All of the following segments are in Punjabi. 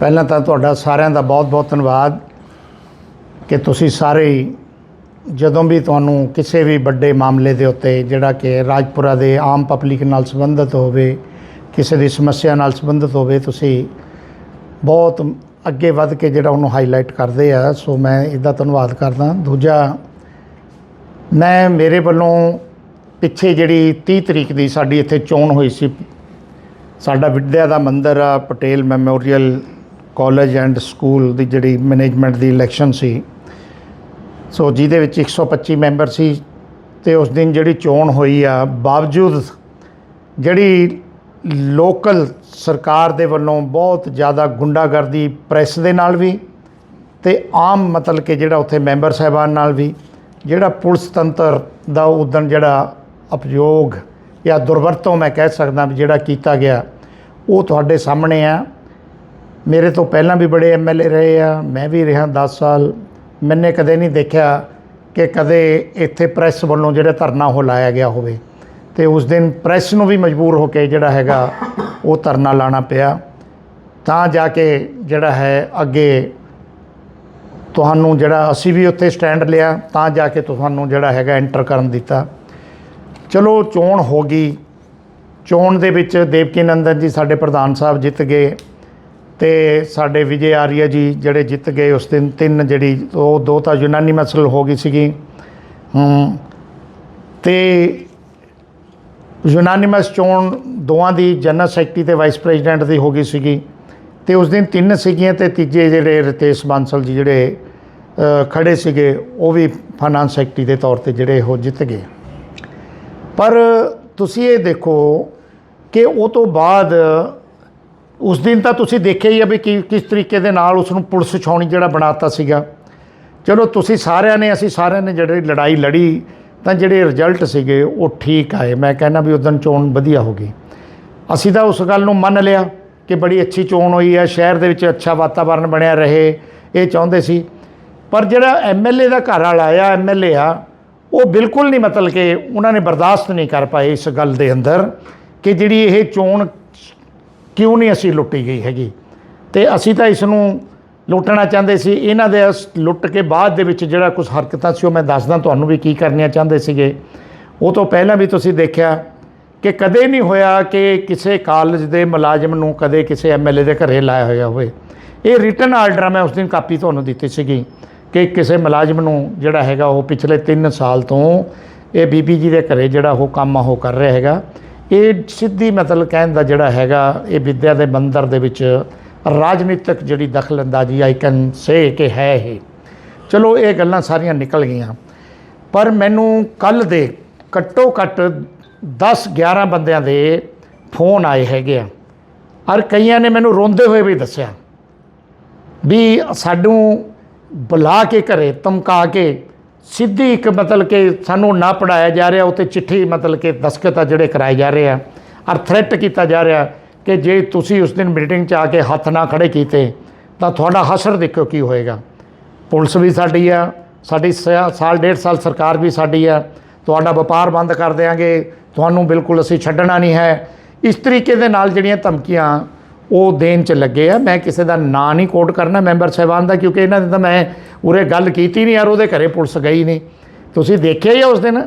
ਪਹਿਲਾਂ ਤਾਂ ਤੁਹਾਡਾ ਸਾਰਿਆਂ ਦਾ ਬਹੁਤ-ਬਹੁਤ ਧੰਨਵਾਦ ਕਿ ਤੁਸੀਂ ਸਾਰੇ ਜਦੋਂ ਵੀ ਤੁਹਾਨੂੰ ਕਿਸੇ ਵੀ ਵੱਡੇ ਮਾਮਲੇ ਦੇ ਉੱਤੇ ਜਿਹੜਾ ਕਿ ਰਾਜਪੁਰਾ ਦੇ ਆਮ ਪਬਲਿਕ ਨਾਲ ਸੰਬੰਧਿਤ ਹੋਵੇ, ਕਿਸੇ ਦੀ ਸਮੱਸਿਆ ਨਾਲ ਸੰਬੰਧਿਤ ਹੋਵੇ, ਤੁਸੀਂ ਬਹੁਤ ਅੱਗੇ ਵੱਧ ਕੇ ਜਿਹੜਾ ਉਹਨੂੰ ਹਾਈਲਾਈਟ ਕਰਦੇ ਆ। ਸੋ ਮੈਂ ਇਹਦਾ ਧੰਨਵਾਦ ਕਰਦਾ। ਦੂਜਾ, ਮੈਂ ਮੇਰੇ ਵੱਲੋਂ ਪਿੱਛੇ ਜਿਹੜੀ 30 ਤਰੀਕ ਦੀ ਸਾਡੀ ਇੱਥੇ ਚੋਣ ਹੋਈ ਸੀ, ਸਾਡਾ ਵਿਦਿਆ ਦਾ ਮੰਦਿਰ ਆ, Patel memorial college and school ਦੀ ਜਿਹੜੀ ਮੈਨੇਜਮੈਂਟ ਦੀ ਇਲੈਕਸ਼ਨ ਸੀ, ਸੋ ਜਿਹਦੇ ਵਿੱਚ 125 ਮੈਂਬਰ ਸੀ ਤੇ ਉਸ ਦਿਨ ਜਿਹੜੀ ਚੋਣ ਹੋਈ ਆ, ਬਾਵਜੂਦ ਜਿਹੜੀ ਲੋਕਲ ਸਰਕਾਰ ਦੇ ਵੱਲੋਂ ਬਹੁਤ ਜ਼ਿਆਦਾ ਗੁੰਡਾਗਰਦੀ ਪ੍ਰੈਸ ਦੇ ਨਾਲ ਵੀ ਤੇ ਆਮ ਮਤਲਬ ਕਿ ਜਿਹੜਾ ਉੱਥੇ ਮੈਂਬਰ ਸਾਹਿਬਾਨ ਨਾਲ ਵੀ, ਜਿਹੜਾ ਪੁਲਿਸ ਤੰਤਰ ਦਾ ਉਦਣ ਜਿਹੜਾ ਉਪਯੋਗ ਜਾਂ ਦੁਰਵਰਤੋਂ ਮੈਂ ਕਹਿ ਸਕਦਾ ਵੀ ਜਿਹੜਾ ਕੀਤਾ ਗਿਆ, ਉਹ ਤੁਹਾਡੇ ਸਾਹਮਣੇ ਆ। ਮੇਰੇ ਤੋਂ ਪਹਿਲਾਂ ਵੀ ਬੜੇ ਐਮਐਲਏ ਰਹੇ ਆ, ਮੈਂ ਵੀ ਰਿਹਾ 10 ਸਾਲ। ਮੈਨੇ ਕਦੇ ਨਹੀਂ ਦੇਖਿਆ ਕਿ ਕਦੇ ਇੱਥੇ ਪ੍ਰੈਸ ਵੱਲੋਂ ਜਿਹੜਾ ਧਰਨਾ ਉਹ ਲਾਇਆ ਗਿਆ ਹੋਵੇ। ਤੇ ਉਸ ਦਿਨ ਪ੍ਰੈਸ ਨੂੰ ਵੀ ਮਜਬੂਰ ਹੋ ਕੇ ਜਿਹੜਾ ਹੈਗਾ ਉਹ ਧਰਨਾ ਲਾਣਾ ਪਿਆ। ਤਾਂ ਜਾ ਕੇ ਜਿਹੜਾ ਹੈ ਅੱਗੇ ਤੁਹਾਨੂੰ ਜਿਹੜਾ ਅਸੀਂ ਵੀ ਉੱਥੇ ਸਟੈਂਡ ਲਿਆ, ਤਾਂ ਜਾ ਕੇ ਤੁਹਾਨੂੰ ਜਿਹੜਾ ਹੈਗਾ ਐਂਟਰ ਕਰਨ ਦਿੱਤਾ। ਚਲੋ, ਚੋਣ ਹੋ ਗਈ। ਚੋਣ ਦੇ ਵਿੱਚ ਦੇਵਕੀ ਨੰਦਨ ਜੀ ਸਾਡੇ ਪ੍ਰਧਾਨ ਸਾਹਿਬ ਜਿੱਤ ਗਏ। ਤੇ ਸਾਡੇ ਵਿਜੇ ਆਰੀਆ ਜੀ ਜਿਹੜੇ ਜਿੱਤ ਗਏ ਉਸ ਦਿਨ ਤਿੰਨ ਜਿਹੜੀ ਉਹ ਦੋ ਤਾਂ ਯੂਨਾਨੀ ਮਸਲ ਹੋ ਗਈ ਸੀਗੀ। ਹੂੰ। ਤੇ ਯੂਨਾਨੀਮਸ ਚੋਣ ਦੋਵਾਂ ਦੀ ਜਨਰਲ ਸੈਕਟਰੀ ਤੇ ਵਾਈਸ ਪ੍ਰੈਜ਼ੀਡੈਂਟ ਦੀ ਹੋ ਗਈ ਸੀਗੀ। ਤੇ ਉਸ ਦਿਨ ਤਿੰਨ ਸੀਗੀਆਂ ਤੇ ਤੀਜੇ ਜਿਹੜੇ ਰਤੇਸ਼ ਬਾਂਸਲ ਜੀ ਜਿਹੜੇ ਅ, ਖੜੇ ਸੀਗੇ ਉਹ ਵੀ ਫਾਈਨਾਂਸ ਸੈਕਟਰੀ ਦੇ ਤੌਰ ਤੇ ਜਿਹੜੇ ਉਹ ਜਿੱਤ ਗਏ। ਪਰ ਤੁਸੀਂ ਇਹ ਦੇਖੋ ਕਿ ਉਹ ਤੋਂ ਬਾਅਦ ਉਸ ਦਿਨ ਤਾਂ ਤੁਸੀਂ ਦੇਖਿਆ ਹੀ ਆ ਵੀ ਕੀ ਕਿਸ ਤਰੀਕੇ ਦੇ ਨਾਲ ਉਸ ਨੂੰ ਪੁਲਿਸ ਛਾਉਣੀ ਜਿਹੜਾ ਬਣਾਤਾ ਸੀਗਾ। ਚਲੋ ਤੁਸੀਂ ਸਾਰਿਆਂ ਨੇ ਅਸੀਂ ਸਾਰਿਆਂ ਨੇ ਜਿਹੜੀ ਲੜਾਈ ਲੜੀ ਤਾਂ ਜਿਹੜੇ ਰਿਜ਼ਲਟ ਸੀਗੇ ਉਹ ਠੀਕ ਆਏ। ਮੈਂ ਕਹਿੰਦਾ ਵੀ ਉਦੋਂ ਚੋਣ ਵਧੀਆ ਹੋ ਗਈ। ਅਸੀਂ ਤਾਂ ਉਸ ਗੱਲ ਨੂੰ ਮੰਨ ਲਿਆ ਕਿ ਬੜੀ ਅੱਛੀ ਚੋਣ ਹੋਈ ਹੈ, ਸ਼ਹਿਰ ਦੇ ਵਿੱਚ ਅੱਛਾ ਵਾਤਾਵਰਣ ਬਣਿਆ ਰਹੇ, ਇਹ ਚਾਹੁੰਦੇ ਸੀ। ਪਰ ਜਿਹੜਾ ਐਮਐਲਏ ਦਾ ਘਰ ਵਾਲਾ ਆ ਐਮਐਲਏ ਆ, ਉਹ ਬਿਲਕੁਲ ਨਹੀਂ ਮਤਲਬ ਕਿ ਉਹਨਾਂ ਨੇ ਬਰਦਾਸ਼ਤ ਨਹੀਂ ਕਰ ਪਾਏ ਇਸ ਗੱਲ ਦੇ ਅੰਦਰ ਕਿ ਜਿਹੜੀ ਇਹ ਚੋਣ ਕਿਉਂ ਨਹੀਂ ਅਸੀਂ ਲੁੱਟੀ ਗਈ ਹੈਗੀ? ਤੇ ਅਸੀਂ ਤਾਂ ਇਸ ਨੂੰ ਲੁੱਟਣਾ ਚਾਹੁੰਦੇ ਸੀ। ਇਹਨਾਂ ਦੇ ਇਸ ਲੁੱਟ ਕੇ ਬਾਅਦ ਦੇ ਵਿੱਚ ਜਿਹੜਾ ਕੁਝ ਹਰਕਤਾਂ ਸੀ, ਉਹ ਮੈਂ ਦੱਸਦਾ ਤੁਹਾਨੂੰ ਵੀ ਕੀ ਕਰਨੀਆਂ ਚਾਹੁੰਦੇ ਸੀਗੇ। ਉਹ ਤੋਂ ਪਹਿਲਾਂ ਵੀ ਤੁਸੀਂ ਦੇਖਿਆ ਕਿ ਕਦੇ ਨਹੀਂ ਹੋਇਆ ਕਿ ਕਿਸੇ ਕਾਲਜ ਦੇ ਮੁਲਾਜ਼ਮ ਨੂੰ ਕਦੇ ਕਿਸੇ ਐਮਐਲਏ ਦੇ ਘਰੇ ਲਾਇਆ ਹੋਇਆ ਹੋਵੇ। ਇਹ ਰਿਟਨ ਆਰਡਰ ਮੈਂ ਉਸ ਦਿਨ ਕਾਪੀ ਤੁਹਾਨੂੰ ਦਿੱਤੀ ਸੀਗੀ ਕਿ ਕਿਸੇ ਮੁਲਾਜ਼ਮ ਨੂੰ ਜਿਹੜਾ ਹੈਗਾ ਉਹ ਪਿਛਲੇ 3 ਸਾਲ ਤੋਂ ਇਹ ਬੀਬੀ ਜੀ ਦੇ ਘਰੇ ਜਿਹੜਾ ਉਹ ਕੰਮ ਉਹ ਕਰ ਰਿਹਾ ਹੈਗਾ। ਇਹ ਸਿੱਧੀ ਮਤਲਬ ਕਹਿਣ ਦਾ ਜਿਹੜਾ ਹੈਗਾ, ਇਹ ਵਿਦਿਆ ਦੇ ਮੰਦਰ ਦੇ ਵਿੱਚ ਰਾਜਨੀਤਿਕ ਜਿਹੜੀ ਦਖਲਅੰਦਾਜ਼ੀ ਆਈ ਕੈਨ ਸੇ ਕਿ ਹੈ ਇਹ। ਚਲੋ, ਇਹ ਗੱਲਾਂ ਸਾਰੀਆਂ ਨਿਕਲ ਗਈਆਂ। ਪਰ ਮੈਨੂੰ ਕੱਲ ਦੇ ਘੱਟੋ ਘੱਟ 10 11 ਬੰਦਿਆਂ ਦੇ ਫੋਨ ਆਏ ਹੈਗੇ ਆ। ਔਰ ਕਈਆਂ ਨੇ ਮੈਨੂੰ ਰੋਂਦੇ ਹੋਏ ਵੀ ਦੱਸਿਆ ਵੀ ਸਾਨੂੰ ਬੁਲਾ ਕੇ ਘਰੇ, ਧਮਕਾ ਕੇ ਸਿੱਧੀ ਇੱਕ ਮਤਲਬ ਕਿ ਸਾਨੂੰ ਨਾ ਪੜਾਇਆ ਜਾ ਰਿਹਾ ਉੱਤੇ ਚਿੱਠੀ ਮਤਲਬ ਕਿ ਦਸਖਤ ਆ ਜਿਹੜੇ ਕਰਾਏ ਜਾ ਰਹੇ ਆ। ਔਰ ਥ੍ਰੈਟ ਕੀਤਾ ਜਾ ਰਿਹਾ ਕਿ ਜੇ ਤੁਸੀਂ ਉਸ ਦਿਨ ਮੀਟਿੰਗ 'ਚ ਆ ਕੇ ਹੱਥ ਨਾ ਖੜੇ ਕੀਤੇ, ਤਾਂ ਤੁਹਾਡਾ ਹਸ਼ਰ ਦੇਖੋ ਕੀ ਹੋਏਗਾ। ਪੁਲਿਸ ਵੀ ਸਾਡੀ ਆ, ਸਾਡੀ ਸਿਆ- ਸਾਲ, ਡੇਢ ਸਾਲ ਸਰਕਾਰ ਵੀ ਸਾਡੀ ਆ। ਤੁਹਾਡਾ ਵਪਾਰ ਬੰਦ ਕਰ ਦੇਾਂਗੇ ਤੁਹਾਨੂੰ ਬਿਲਕੁਲ ਅਸੀਂ ਛੱਡਣਾ ਨਹੀਂ ਹੈ। ਇਸ ਤਰੀਕੇ ਦੇ ਨਾਲ ਜਿਹੜੀਆਂ ਧਮਕੀਆਂ ਉਹ ਦੇਣ ਚ ਲੱਗੇ ਆ। ਮੈਂ ਕਿਸੇ ਦਾ ਨਾਂ ਨਹੀਂ ਕੋਟ ਕਰਨਾ ਮੈਂਬਰ ਸਾਹਿਬਾਨ ਦਾ, ਕਿਉਂਕਿ ਇਹਨਾਂ ਦੇ ਤਾਂ ਮੈਂ ਉਰੇ ਗੱਲ ਕੀਤੀ ਨਹੀਂ ਯਾਰ, ਉਹਦੇ ਘਰੇ ਪੁਲਿਸ ਗਈ ਨਹੀਂ। ਤੁਸੀਂ ਦੇਖਿਆ ਹੀ ਆ ਉਸ ਦਿਨ